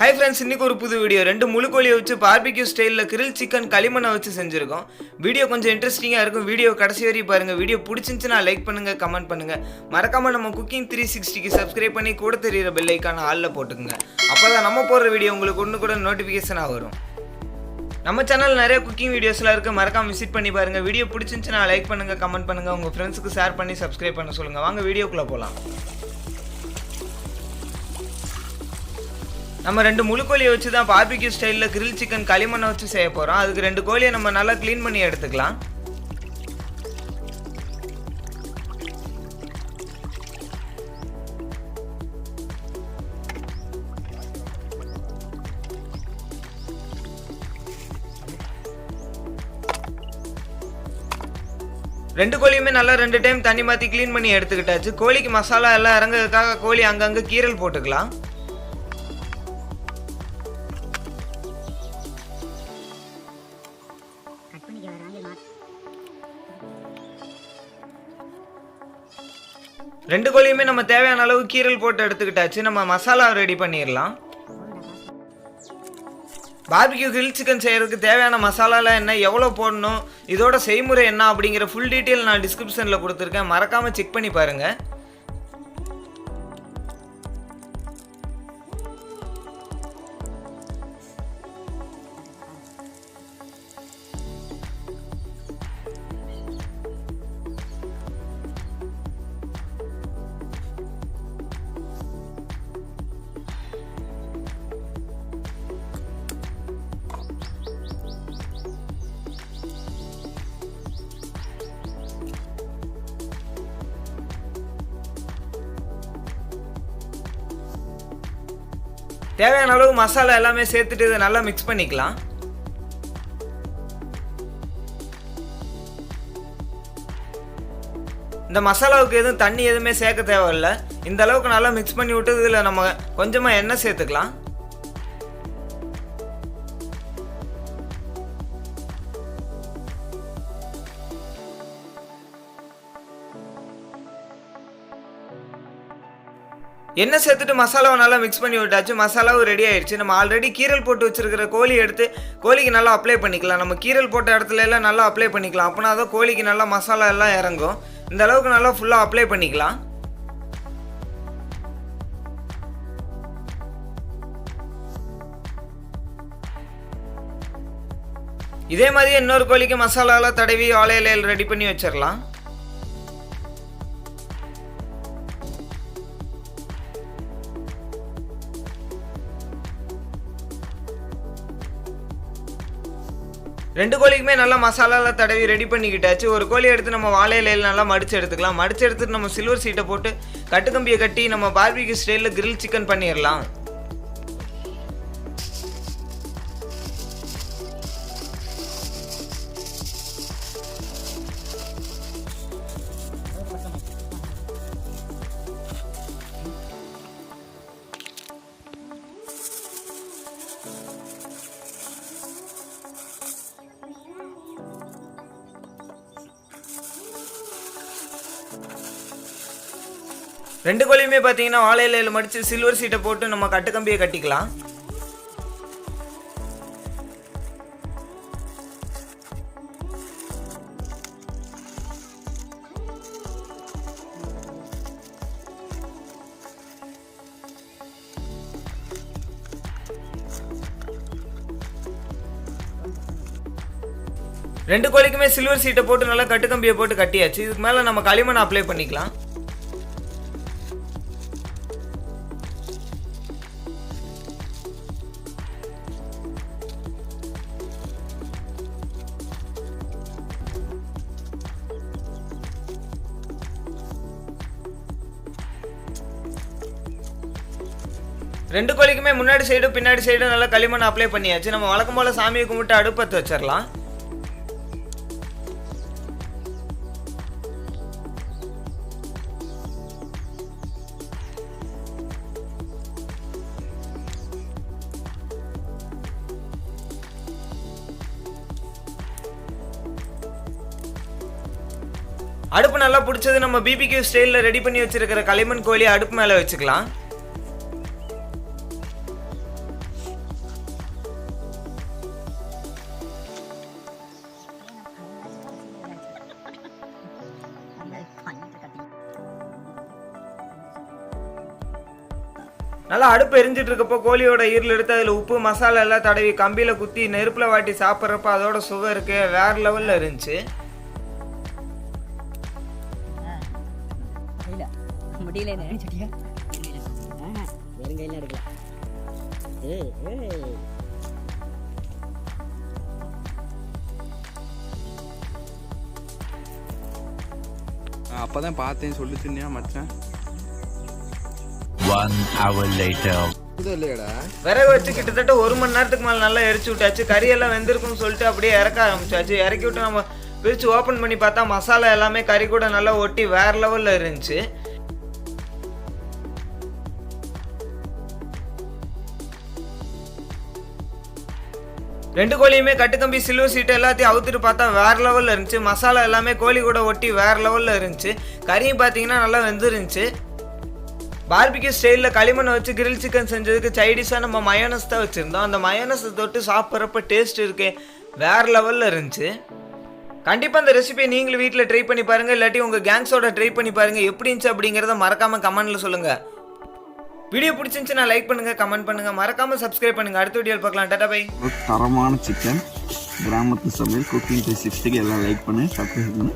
Hi friends இன்னைக்கு ஒரு புது வீடியோ ரெண்டு முழுக்கோழியை வச்சு பார்பிக்யூ ஸ்டைலில் கிரில் சிக்கன் களிமண்ணை வச்சு செஞ்சுருக்கோம். வீடியோ கொஞ்சம் இன்ட்ரெஸ்டிங்காக இருக்கும். வீடியோ கடைசி வரையும் பாருங்கள் வீடியோ பிடிச்சிருந்துச்சுன்னா லைக் பண்ணுங்கள் கமெண்ட் பண்ணுங்கள் மறக்காமல் நம்ம குக்கிங் த்ரீ சிக்ஸ்டிக்கு சப்ஸ்கிரைப் பண்ணி கூட தெரிகிற பெல்லைக்கான ஆளில் போட்டுக்குங்க. அப்போ தான் நம்ம போடுற வீடியோ உங்களுக்கு ஒன்று கூட நோட்டிஃபிகேஷனாக வரும். நம்ம சேனல் நிறைய குக்கிங் வீடியோஸ்லாம் இருக்குது மறக்காம விசிட் பண்ணி பாருங்கள் வீடியோ பிடிச்சிருந்துச்சுன்னா லைக் பண்ணுங்கள் கமெண்ட் பண்ணுங்கள் உங்கள் ஃப்ரெண்ட்ஸுக்கு ஷேர் பண்ணி சப்ஸ்கிரைப் பண்ண சொல்லுங்கள் வாங்க வீடியோக்குள்ளே போகலாம் நம்ம ரெண்டு முழு கோழியை வச்சு தான் பார்பிக்யூ ஸ்டைலில் கிரில் சிக்கன் களிமண்ணை வச்சு செய்ய போகிறோம் அதுக்கு ரெண்டு கோழியை நம்ம நல்லா க்ளீன் பண்ணி எடுத்துக்கலாம். ரெண்டு கோழியுமே நல்லா ரெண்டு டைம் தண்ணி மாற்றி க்ளீன் பண்ணி எடுத்துக்கிட்டாச்சு. கோழிக்கு மசாலா எல்லாம் இறங்குறதுக்காக கோழி அங்கங்கே கீரல் போட்டுக்கலாம். ரெண்டு கோழியுமே நம்ம தேவையான அளவு கீரல் போட்டு எடுத்துக்கிட்டாச்சு. நம்ம மசாலா ரெடி பண்ணிடலாம் பார்பிக்யூ கிரில் சிக்கன் செய்கிறதுக்கு தேவையான மசாலாலாம் என்ன எவ்வளோ போடணும் இதோட செய்முறை என்ன அப்படிங்கிற ஃபுல் டீட்டெயில் நான் டிஸ்கிரிப்ஷனில் கொடுத்துருக்கேன். மறக்காமல் செக் பண்ணி பாருங்கள் தேவையான அளவு மசாலா எல்லாமே சேர்த்துட்டு இதை நல்லா மிக்ஸ் பண்ணிக்கலாம். இந்த மசாலாவுக்கு எதுவும் தண்ணி எதுவுமே சேர்க்க தேவையில்ல. இந்த அளவுக்கு நல்லா மிக்ஸ் பண்ணி விட்டு இதில் நம்ம கொஞ்சமாக எண்ணெய் சேர்த்துக்கலாம். எண்ணெய் சேர்த்துட்டு மசாலாவை நல்லா மிக்ஸ் பண்ணி விட்டாச்சு. மசாலாவும் ரெடி ஆயிடுச்சு. நம்ம ஆல்ரெடி கீரல் போட்டு வச்சிருக்கிற கோழி எடுத்து கோழிக்கு நல்லா அப்ளை பண்ணிக்கலாம். நம்ம கீரல் போட்ட இடத்துல எல்லாம் நல்லா அப்ளை பண்ணிக்கலாம். அப்போனா தான் கோழிக்கு நல்லா மசாலா எல்லாம் இறங்கும். இந்த அளவுக்கு நல்லா ஃபுல்லாக அப்ளை பண்ணிக்கலாம். இதே மாதிரி இன்னொரு கோழிக்கு மசாலாலாம் தடவி ஆலையில ரெடி பண்ணி வச்சிடலாம் ரெண்டு கோழிக்குமே நல்லா மசாலாலாம் தடவி ரெடி பண்ணிக்கிட்டாச்சு. ஒரு கோழி எடுத்து நம்ம வாழை நல்லா மடிச்சு எடுத்துக்கலாம். மடிச்சு எடுத்துட்டு நம்ம சில்வர் சீட்டை போட்டு கட்டுக்கம்பியை கட்டி நம்ம பார்பிக்கு ஸ்டைலில் கிரில் சிக்கன் பண்ணிடலாம். ரெண்டு கோழியுமே பார்த்தீங்கன்னா வாழை இலையில் மடித்து சில்வர் சீட்டை போட்டு நம்ம கட்டுக்கம்பியை கட்டிக்கலாம். ரெண்டு கோழிக்குமே சில்வர் சீட்டை போட்டு நல்லா கட்டுக்கம்பியை போட்டு கட்டியாச்சு. இதுக்கு மேலே நம்ம களிமண் அப்ளை பண்ணிக்கலாம். ரெண்டு கோழிக்குமே முன்னாடி சைடும் பின்னாடி சைடும் நல்லா களிமண் அப்ளை பண்ணியாச்சு. நம்ம வழக்கம் போல சாமியை கும்பிட்டு அடுப்பத்து வச்சிடலாம் அடுப்பு நல்லா பிடிச்சது நம்ம பிபிக்யூ ஸ்டைலில் ரெடி பண்ணி வச்சிருக்கிற களிமண் கோழி அடுப்பு மேலே வச்சுக்கலாம். நல்லா அடுப்பு எரிஞ்சிட்டு இருக்கப்போ கோழியோட ஈரல் எடுத்து அதில் உப்பு மசாலா எல்லாம் தடவி கம்பியில் குத்தி நெருப்பில் வாட்டி சாப்பிட்றப்ப அதோட சுவை இருக்கு வேற லெவலில் இருந்துச்சு. முடியல. வெறும் கையில எடுக்கல அப்போ தான் பார்த்தேன் சொல்லிச்சுன்னியா மச்சான்? One hour later. இது இல்லையாடா விறகு வச்சு கிட்டத்தட்ட ஒரு மணி நேரத்துக்கு மேலே நல்லா எரிச்சு விட்டாச்சு. கறியெல்லாம் வெந்திருக்கும்னு சொல்லிட்டு அப்படியே இறக்க ஆரம்பிச்சாச்சு. இறக்கி விட்டு நம்ம பிரித்து ஓப்பன் பண்ணி பார்த்தா மசாலா எல்லாமே கறி கூட நல்லா ஒட்டி வேற லெவலில் இருந்துச்சு. ரெண்டு கோழியுமே கட்டுக்கம்பி சில்வர் சீட்டு எல்லாத்தையும் அவுத்துட்டு பார்த்தா வேற லெவலில் இருந்துச்சு. மசாலா எல்லாமே கோழி கூட ஒட்டி வேற லெவலில் இருந்துச்சு. கறியும் பார்த்தீங்கன்னா நல்லா வெந்துருந்துச்சு. பார்பிக்யூ ஸ்டைலில் களிமண்ணை வச்சு கிரில் சிக்கன் செஞ்சதுக்கு சைடிஷாக நம்ம மயோனஸ் தான் வச்சுருந்தோம். அந்த மயோனஸை தொட்டு சாப்பிட்றப்ப டேஸ்ட் இருக்கே. வேற லெவலில் இருந்துச்சு. கண்டிப்பாக அந்த ரெசிபியை நீங்களும் வீட்டில் ட்ரை பண்ணி பாருங்கள் இல்லாட்டி உங்கள் கேங்ஸோட ட்ரை பண்ணி பாருங்கள் எப்படி இருந்துச்சு அப்படிங்கிறத மறக்காமல் கமெண்ட்டில் சொல்லுங்கள் வீடியோ பிடிச்சிருந்துச்சுன்னா லைக் பண்ணுங்கள் கமெண்ட் பண்ணுங்கள் மறக்காமல் சப்ஸ்கிரைப் பண்ணுங்கள் அடுத்த வீடியோவில் பார்க்கலாம். டாட்டா பை தரமான சிக்கன் கிராமத்து சமையல் குக்கிங் ரெசிப்ஸுக்கு எல்லாம் லைக் பண்ணி சப்ஸ்கிரைப் பண்ணி.